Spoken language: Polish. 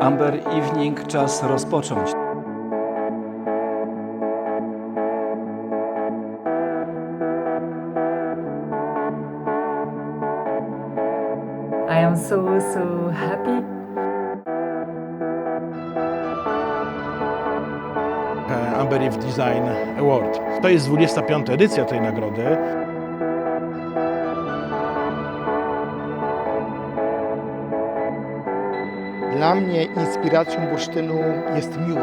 Amber Evening czas rozpocząć. I am so, so happy. e, Amber Eve Design Award. To jest 25. edycja tej nagrody. Dla mnie inspiracją bursztynu jest miód.